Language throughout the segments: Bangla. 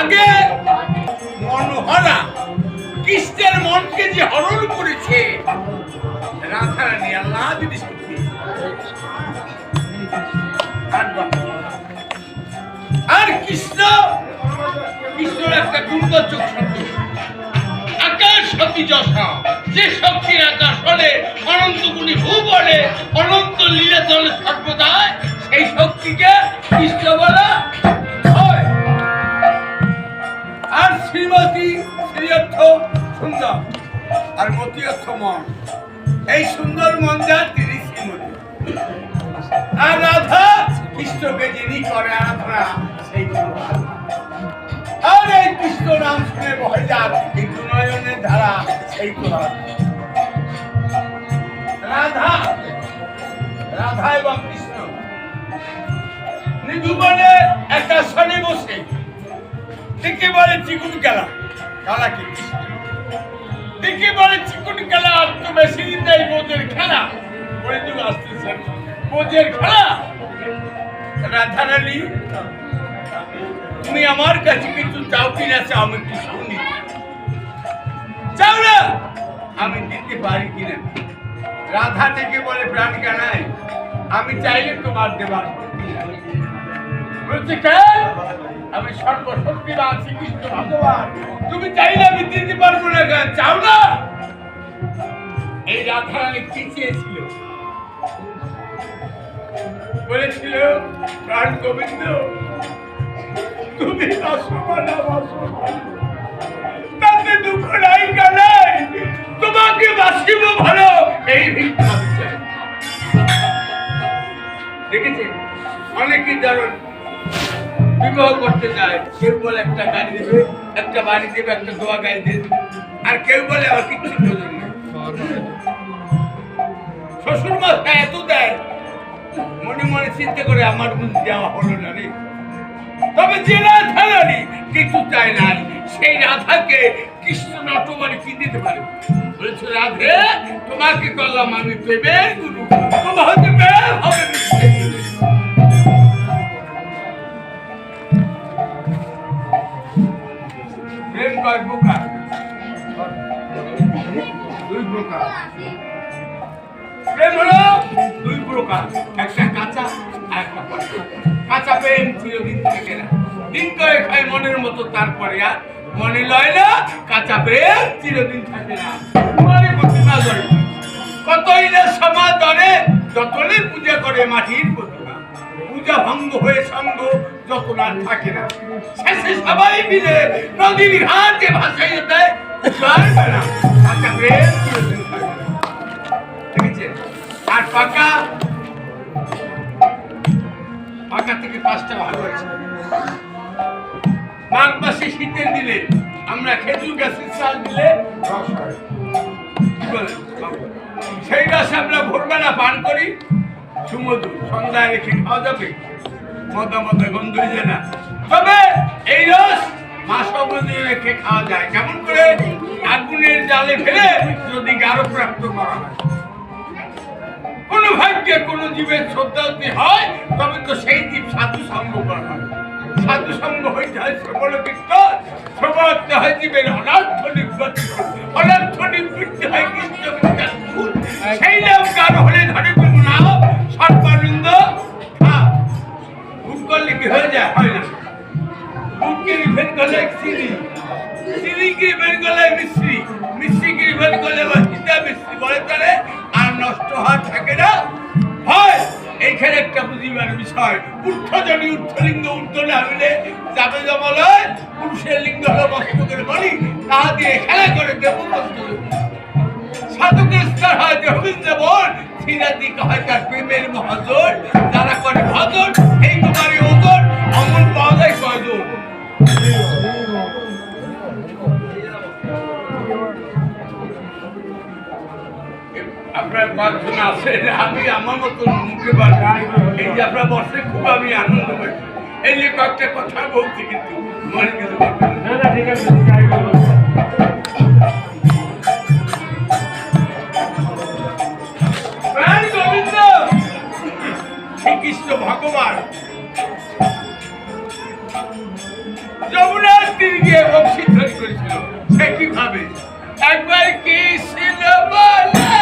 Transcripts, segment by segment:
আগে মনোহরা কৃষ্ণের মনকে যে হরণ করেছে, রাধারানী আল্লাহ যদি আর। কৃষ্ণ, কৃষ্ণর একটা দুর্গোচক শক্তি আকাশ শক্তি যশা, যে শক্তির আকাশ হলে অনন্ত গুণী ভূ বলে, অনন্ত লীলা চলে সর্বদাই সেই শক্তিকে কৃষ্ণ বলা হয় আর শ্রীমতী শ্রীঅর্থ সুন্দর, আর মতি অর্থ মন এই সুন্দর মন যার তিনি শ্রীমতী আর রাধা কৃষ্ণকে যিনি করে আরাধনা সেই। আর এই কৃষ্ণ নাম শুনে বহে যার এই দুনয়নের ধারা সেই। রাধা রাধা এবং কৃষ্ণ নিধুবনে একটা সনে বসে। দেখে বলে চিকুন খেলা। খেলা কি দেখে বলে চিকুন খেলা আর তো বেশি দিন নেই বোঝের খেলা। বলে তুমি আসতেছেন বোঝের খেলা? রাধারানী, তুমি আমার কাছে কিন্তু চাও কিনা চাও আমি একটু শুনি। চাও না? আমি দিতে পারি কিনা? রাধা থেকে বলে, প্রাণ কানাই আমি চাইলে তোমার দেবার। আমি সর্বশক্তিমান শ্রীকৃষ্ণ ভগবান। তুমি চাইলে আমি দিতে পারব না চাও না। এই রাধারানী কি চেয়েছিল বলেছিল, প্রাণ গোবিন্দ, তুমি তাতে দুঃখ নাই কানাই তোমাকে বাসিব ভালো, এই ভিক্ষা আমি অনেকে ধরুন বিবাহ করতে চায়, কেউ বলে একটা গাড়ি দেবে, একটা বাড়ি দেবে, একটা দোয়া গাড়ি দেবে। আর কেউ বলে আমার কিচ্ছু শ্বশুর মা এত দেয়, মনে মনে চিন্তা করে আমার বুঝ দেওয়া হলো না রে। তবে যে রাধারানী কিছু চায় নাই সেই রাধাকে কৃষ্ণ নটবারে কি দিতে পারে? বলেছে, রাধে, তোমাকে করলাম আমি প্রেমের গুরু। তোমার হতে প্রেম হবে কয় প্রকার দুই প্রকার প্রেম হলো দুই প্রকার একটা কাঁচা আর একটা কাঁচা প্রেম চিরদিন থাকে না। দিন মনের মতো, তারপরে আর মনে লয় না, কাঁচা প্রেম চিরদিন থাকে না। মনে প্রতিমা ধরে। কতই না সমাজ ধরে যতনে পূজা করে মাটির পূজা ভঙ্গ হয়ে সঙ্গ যত আর থাকে না, শেষে সবাই মিলে নদীর ঘাটে ভাসাইয়ে দেয়। আর পাকা পাকা থেকে পাঁচটা ভালো হয়েছে। মাঘ মাসে শীতের দিলে আমরা খেজুর গাছের দিলে সেই রস আমরা ভোরবেলা পান করি। সুমধু সন্ধ্যায় রেখে খাওয়া যাবে। মদা মদা গন্ধ হয়ে না। তবে এই রস মাস রেখে খাওয়া যায়। কেমন করে? আগুনের জালে ফেলে যদি প্রাপ্ত করা হয়। ভাগ্যে জীবের শ্রদ্ধা যদি হয়, তবে তো সেই জীব সাধু সঙ্গ করা হয়। সাধু সঙ্গ হইতে হয় শ্রবণ কীর্তন শ্রবণতে হয় জীবের অনার্থ অনার্থ হয় সেই নাম গান হলে ধরে সর্বানন্দ ভুল হয়ে না। ভুলকে রিফেন করলে সিঁড়ি সিঁড়িকে রিফেন করলে মিশ্রি। মিশ্রিকে রিফেন করলে বাসিন্দা মিশ্রি বলে তারে আর নষ্ট হওয়ার থাকে না। এইখানে একটা বুঝিবার বিষয়। ঊর্ধ্বজনী ঊর্ধ্বলিঙ্গ ঊর্ধ্ব না হইলে যাবে পুরুষের লিঙ্গ যারা করে ভজন এই আপনার পাঁচজন আছে, আমি আমার মতন মুখে পারছি এই যে আপনার বসে, খুব আমি আনন্দ পাচ্ছি এই যে কয়েকটা কথা বলছি, কিন্তু মনে কিছু। না। না ঠিক আছে ভগবান যমুনার তীর গিয়ে বংশীধর করেছিল। সে কীভাবে? একবার কি ছিল বলে?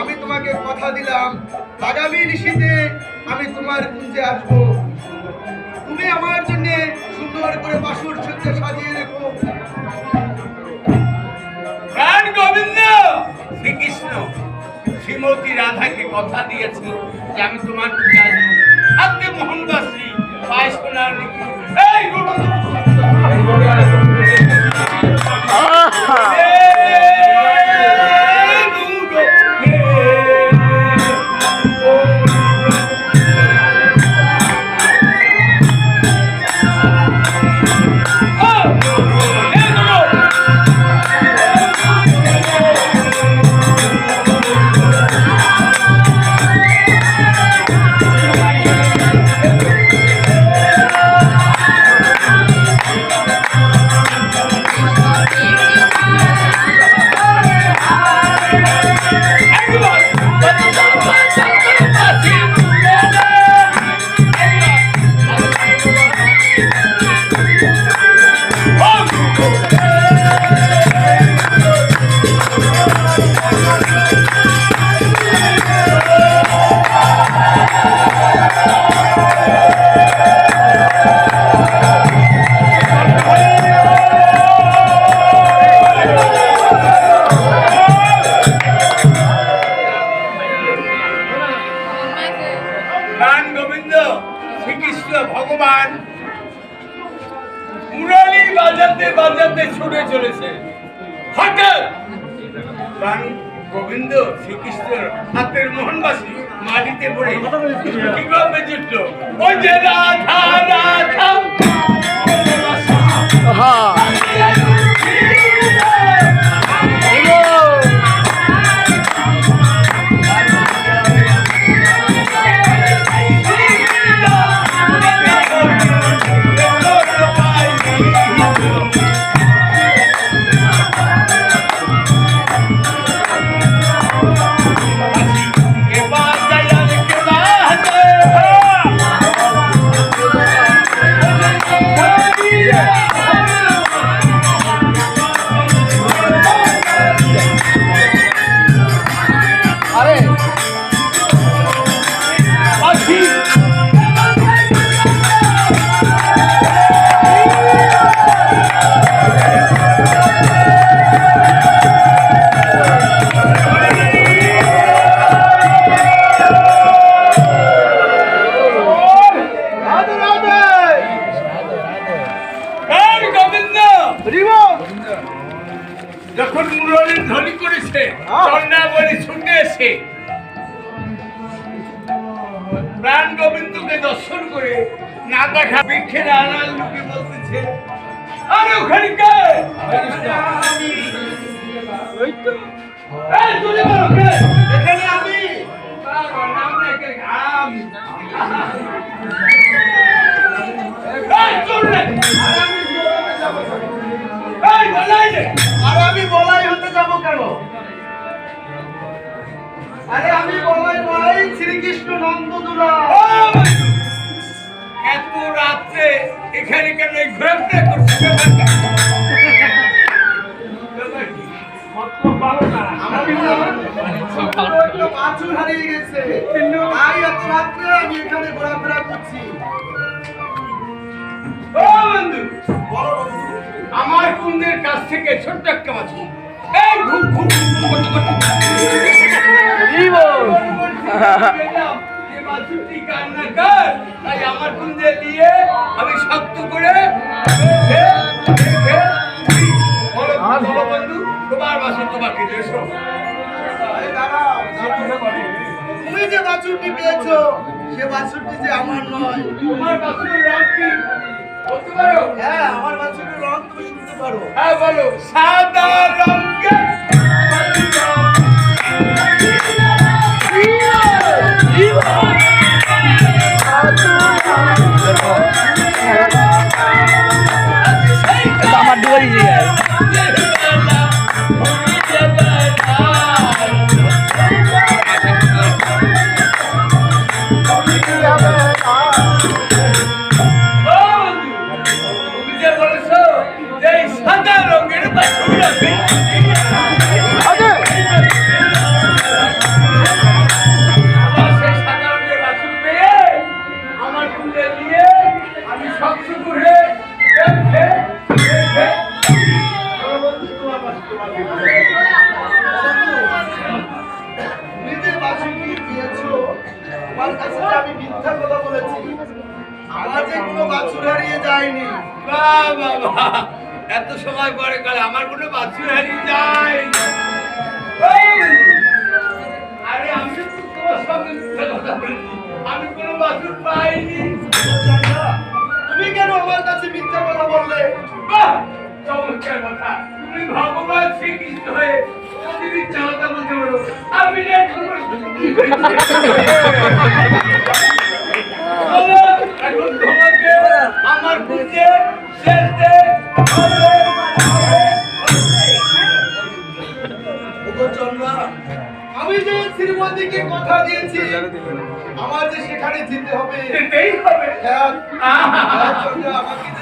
আমি তোমাকে কথা দিলাম। আগামী ঋষিতে আমি তোমার কুঞ্জে আসব। তুমি আমার জন্য সুন্দর করে বাসুর সজ্জা সাজিয়ে রেখো। প্রাণ গোবিন্দ, শ্রীকৃষ্ণ, শ্রীমতী রাধাকে কথা দিয়েছিল যে আমি তোমার পূজা আজকে মোহনবাসী প্রাণ গোবিন্দ শ্রীকৃষ্ণের হাতের মোহনবাসী মাটিতে পড়ে কীভাবে জুটল ওই যে রাধা রাধা। মুরলির Yeah. প্রাণ গোবিন্দকে দর্শন করে না দেখা বৃক্ষের আড়াল লুকে বলতেছে আরে ওখানে ওই তো। এই, তুলে বলো কে? এখানে আমি। নাম আমি বলাই হতে যাব কেন? আরে আমি বলাই নয় শ্রীকৃষ্ণ নন্দদুলা এত রাত্রে এখানে কেন ঘোরাফেরা করছে? হারিয়ে গেছে। তাই রাত্রে আমি এখানে ঘোরাফেরা করছি। ও বন্ধু আমার কুন্দের কাছ থেকে ছোট্ট একটা মাছ এই ঘুম ঘুম করতে করতে আমার দিয়ে আমি শক্ত করে। বলো, বন্ধু, তোমার তোমাকে দেশো। তুমি যে বাছুরটি পেয়েছ সে বাছুরটি যে আমার নয় তোমার বাসনের রং কি? বলতে পারো? হ্যাঁ আমার বাছুরের রং তুমি শুনতে পারো হ্যাঁ বলো সাদা সময় পরে কাল আমার কোনো বাছুর হারিয়ে যায়। আরে আমি কোনো বাছুর পাইনি। কেন আমার কাছে মিথ্যা কথা বললে? কথা। ভগবান শ্রীকৃষ্ণ হয়ে আমি হবে। হবে। হ্যাঁ, আমাকে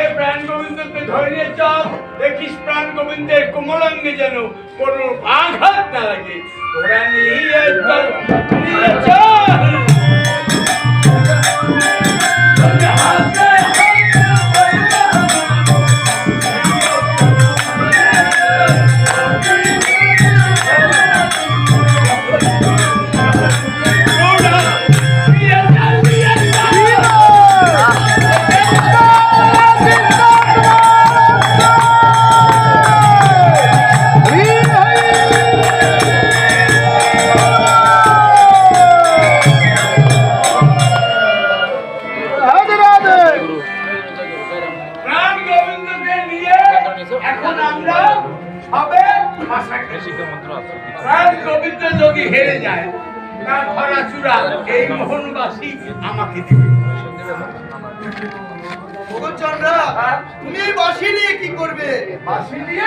এ প্রাণ গোবিন্দকে ধরে চল। দেখিস প্রাণ গোবিন্দের কোমলাঙ্গে যেন কোনো আঘাত না লাগে। আসেনি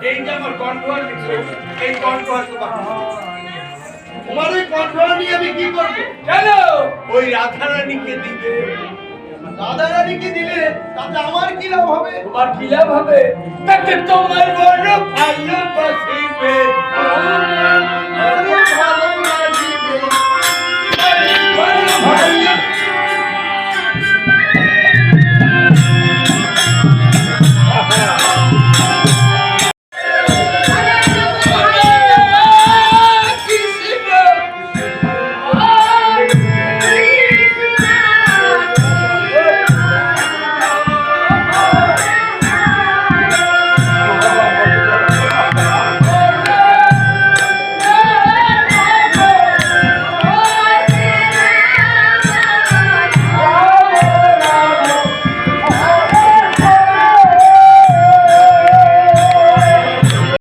এই আমার কন্ট্রোল এই কন্ট্রোল তোমার। ওই কন্ট্রোল নিয়ে আমি কি করব? কেন ওই রাধা রানীকে দিবে দিলে তাতে আমার কি হবে? তোমার কি হবে? তাতে তোমার বড় ভালো বাসিবে